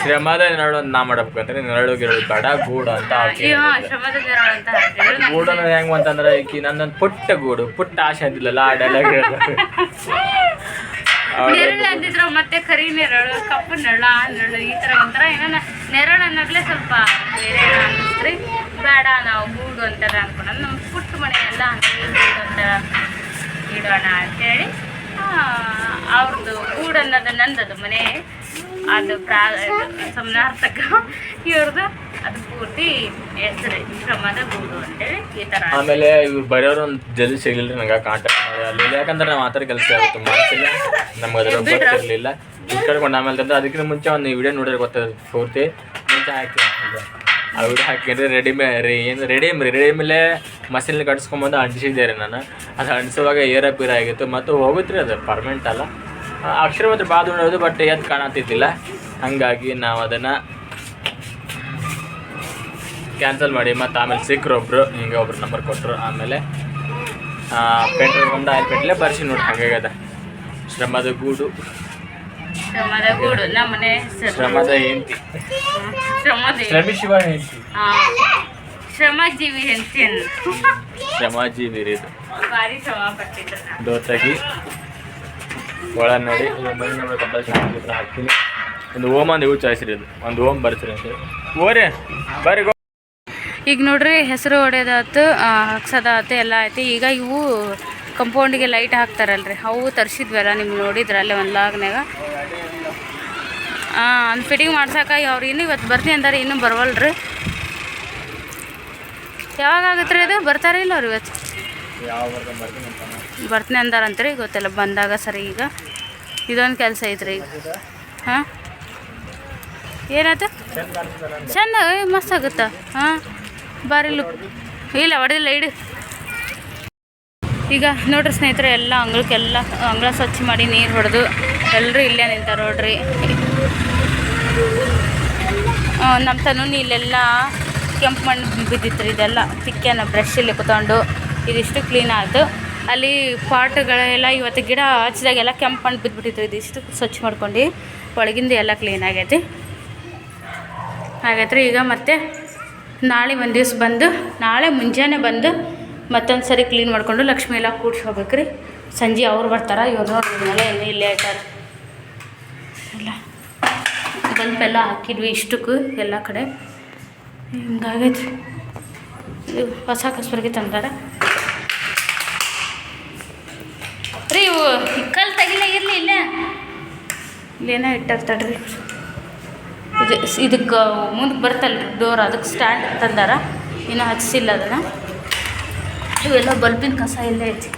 ಶ್ರಮದ ನೆರಳು ನಾ ಮಾಡಬೇಕು ಅಂದ್ರೆ ನೆರಳು ಗಿರಳು ಬೇಡ ಗೂಡು ಅಂತ ಹಾಕಿ ಅನ್ನೋದು ಹಾಕಿದ್ರು ಗೂಡನ ಹೆಂಗ್ ಅಂತಂದ್ರೆ ಈಕಿ ನಂದೊಂದು ಪುಟ್ಟ ಗೂಡು ಪುಟ್ಟ ಆಶೆ ಅಂತಿಲ್ಲಲ್ಲ ಆ ಡೈಲಾಗ್ ನೆರಳು ಅಂದಿದ್ರು ಮತ್ತೆ ಕರಿ ನೆರಳು ಕಪ್ಪು ನೆರಳು ಆ ನೆರಳು ಈ ಥರ ಒಂಥರ ಏನೋ ನೆರಳು ಅನ್ನೋದ್ಲೆ ಸ್ವಲ್ಪ ಬೇರೆ ಅನ್ನಿಸ್ತ್ರಿ. ಬೇಡ ನಾವು ಗೂಡು ಅಂತಾರ ಅನ್ಕೊಂಡ್ ನಮ್ಮ ಪುಟ್ಟ ಮನೆ ಎಲ್ಲ ಅಂತ ಗೂಡು ಅಂತ ಇಡೋಣ ಅಂತೇಳಿ ಅವ್ರದ್ದು ಗೂಡು ಅನ್ನೋದು ನಂದದು ಮನೆ. ಅದು ಪ್ರಾ ಸಮನಾರ್ಥಕ ಇವ್ರದ್ದು ಅದು ಪೂರ್ತಿ ಹೆಸರು ಶ್ರಮದ ಗೂಡು ಅಂತೇಳಿ ಈ ಥರ ಆಮೇಲೆ ಇವ್ರು ಬರೆಯೋರು ಒಂದು ಜಲ್ದಿ ಸಿಗಲಿಲ್ಲ ನಂಗೆ ಕಾಂಟ್ಯಾಕ್ಟ್ ಮಾಡಿ. ಅಲ್ಲಿ ಯಾಕಂದ್ರೆ ನಾವು ಆ ಥರ ಕೆಲಸ ಆಗುತ್ತೆ ಮಾಡ್ತಿಲ್ಲ. ನಮ್ಗೆ ಅದ್ರ ಗೊತ್ತಿರಲಿಲ್ಲ ಇಟ್ಕೊಂಡು ಆಮೇಲೆ ತಂದ್ರೆ ಅದಕ್ಕಿಂತ ಮುಂಚೆ ಒಂದು ವಿಡಿಯೋ ನೋಡಿದ್ರೆ ಗೊತ್ತದ ಪೂರ್ತಿ. ಮುಂಚೆ ಹಾಕಿ ಆ ವಿಡಿಯೋ ಹಾಕಿದ್ರೆ ರೆಡಿ ಮೇ ಏನು ರೆಡಿ ರೆಡಿ ಮೇಲೆ ಮಸೀನ್ ಕಟ್ಸ್ಕೊಂಬಂದು ಅಂಟಿಸಿದ್ದೆ ರೀ ನಾನು. ಅದು ಅಂಟಿಸುವಾಗ ಏರ ಪೀರ ಆಗಿತ್ತು. ಮತ್ತು ಹೋಗುತ್ತೆ ರೀ ಅದು ಪರ್ಮನೆಂಟ್ ಅಲ್ಲ. ಅಕ್ಷರ ಮಾತ್ರ ಬಾದು ನೋಡೋದು ಬಟ್ ಎದ್ದು ಕಾಣತಿದ್ದಿಲ್ಲ ಹಾಗಾಗಿ ನಾವು ಅದನ್ನು ಕ್ಯಾನ್ಸಲ್ ಮಾಡಿ ಮತ್ತು ಆಮೇಲೆ ಸಿಕ್ಕರು ಒಬ್ಬರು ಹಿಂಗೆ ಒಬ್ರು ನಂಬರ್ ಕೊಟ್ಟರು ಆಮೇಲೆ ಪೆಟ್ರೋಲ್ ಬಂದ ಆಯ್ತು ಪೆಟ್ಲೆ ಬರ್ಸಿ ನೋಡಿ ಹಂಗಾಗದ ಶ್ರಮದ ಗೂಡು. ಶ್ರಮದ ಗೂಡು ನಮ್ಮ ಮನೆ ಹೆಸರು. ಶ್ರಮದ ಹೆಂಡತಿ. ಶ್ರಮಿಸುವ ಹೆಂಡತಿ. ಶ್ರಮಜೀವಿ ಹೆಂಡತಿ. ಶ್ರಮಜೀವಿ ರೀ ಇದು ಭಾರಿ ಶ್ರಮ ಪಟ್ಟಿದ್ರು ನಾನು ಡೋರ್ ತೆಗಿ ಒಳ ನೋಡಿ. ಕಂಪಲ್ಸರಿ ಹಾಕ್ತೀನಿ. ಒಂದು ಓಮ್ ಒಂದು ಇವು ಚಾಯ್ಸ್ ರೀ ಇದು ಒಂದು ಓಮ್ ಬರ್ತೀರಿ ಅಂತ ಓರಿ ಬರ್ರಿ ಈಗ ನೋಡ್ರಿ ಹೆಸರು ಹೊಡೆದಾತು ಹಾಕ್ಸೋದಾತು ಎಲ್ಲ ಐತಿ ಈಗ ಇವು ಕಂಪೌಂಡಿಗೆ ಲೈಟ್ ಹಾಕ್ತಾರಲ್ರಿ. ಅವು ತರಿಸಿದ್ವಲ್ಲ ನಿಮ್ಗೆ ನೋಡಿದ್ರ ಅಲ್ಲೇ ಒಂದು ಲಾಗ್ನಾಗ ಹಾಂ ಫಿಟ್ಟಿಂಗ್ ಮಾಡ್ಸಕ್ಕೆ ಅವ್ರು ಇನ್ನೂ ಇವತ್ತು ಬರ್ತೀನಿ ಅಂದಾರೆ ಇನ್ನೂ ಬರವಲ್ರಿ. ಯಾವಾಗ ಆಗತ್ತೆ ರೀ ಅದು ಬರ್ತಾರೆ ಇಲ್ಲ ಅವ್ರು ಇವತ್ತು. ಬರ್ತೀನಿ ಅಂದಾರಂತ್ರಿ ಗೊತ್ತಿಲ್ಲ. ಬಂದಾಗ ಸರಿ ಈಗ. ಇದೊಂದು ಕೆಲಸ ಐತ್ರಿ. ಈಗ ಹಾಂ? ಏನಾಯ್ತು ಚಂದ ಮಸ್ತ್ ಆಗುತ್ತಾ? ಹಾಂ? ಬಾರಿ ಲುಕ್ ಇಲ್ಲ, ಹೊಡೆದಿಲ್ಲ, ಇಡು. ಈಗ ನೋಡ್ರಿ ಸ್ನೇಹಿತರೆ, ಎಲ್ಲ ಅಂಗಳಕ್ಕೆಲ್ಲ, ಅಂಗಳ ಸ್ವಚ್ಛ ಮಾಡಿ ನೀರು ಹೊಡೆದು ಎಲ್ಲರೂ ಇಲ್ಲೇ ನಿಂತಾರೆ ನೋಡ್ರಿ. ನಮ್ಮ ತನೂ ಇಲ್ಲೆಲ್ಲ ಕೆಂಪು ಮಣ್ಣು ಬಿದ್ದಿತ್ತು ರೀ ಇದೆಲ್ಲ ಬ್ರಷ್ ಬ್ರಷಲ್ಲಿ ಕುತ್ಕೊಂಡು. ಇದಿಷ್ಟು ಕ್ಲೀನ್ ಆಯಿತು. ಅಲ್ಲಿ ಪಾಟ್ಗಳೆಲ್ಲ ಇವತ್ತು ಗಿಡ ಹಚ್ಚಿದಾಗೆಲ್ಲ ಕೆಂಪು ಹಣ್ಣು ಬಿದ್ದುಬಿಟ್ಟಿತ್ತು ಇದಿಷ್ಟು ಸ್ವಚ್ಛ ಮಾಡ್ಕೊಂಡು ಒಳಗಿಂದ ಎಲ್ಲ ಕ್ಲೀನ್ ಆಗೈತಿ. ಹಾಗಾದ್ರೆ ಈಗ ಮತ್ತೆ ನಾಳೆ ಒಂದು ದಿವ್ಸ ಬಂದು, ನಾಳೆ ಮುಂಜಾನೆ ಬಂದು ಮತ್ತೊಂದು ಸರಿ ಕ್ಲೀನ್ ಮಾಡಿಕೊಂಡು ಲಕ್ಷ್ಮಿ ಎಲ್ಲ ಕೂಡ್ಸಿ ಹೋಗ್ಬೇಕು ರೀ ಸಂಜೆ ಅವ್ರು ಬರ್ತಾರೆ, ಇವ್ರು ನೋಡಿದ್ಮೇಲೆ ಇನ್ನೂ ಇಲ್ಲೇ ಆಯ್ತಾರೆ ಎಲ್ಲ ಬಲ್ಪೆಲ್ಲ ಹಾಕಿದ್ವಿ ಇಷ್ಟಕ್ಕೂ ಎಲ್ಲ ಕಡೆ. ಹಿಂಗಾಗೈತೆ. ಹೊಸ ಕಸ್ಬರ್ಗಿ ತಂದಾರ. ರೀ ಇವು ಕಲ್ಲು ತೆಗಿಲೇ ಇರಲಿ ಇಲ್ಲ. ಇಲ್ಲೇನೋ ಇಟ್ಟಾರ ತಡ್ರಿ. ಇದು ಇದಕ್ಕೆ ಮುಂದೆ ಬರ್ತಲ್ಲ ಡೋರ್ ಅದಕ್ಕೆ ಸ್ಟ್ಯಾಂಡ್ ತಂದಾರ. ಇನ್ನೂ ಹಚ್ಚಿಲ್ಲ ಅದನ್ನು. ಇವೆಲ್ಲ ಬಲ್ಬಿನ ಕಸ ಇಲ್ಲೇ ಐತಿ.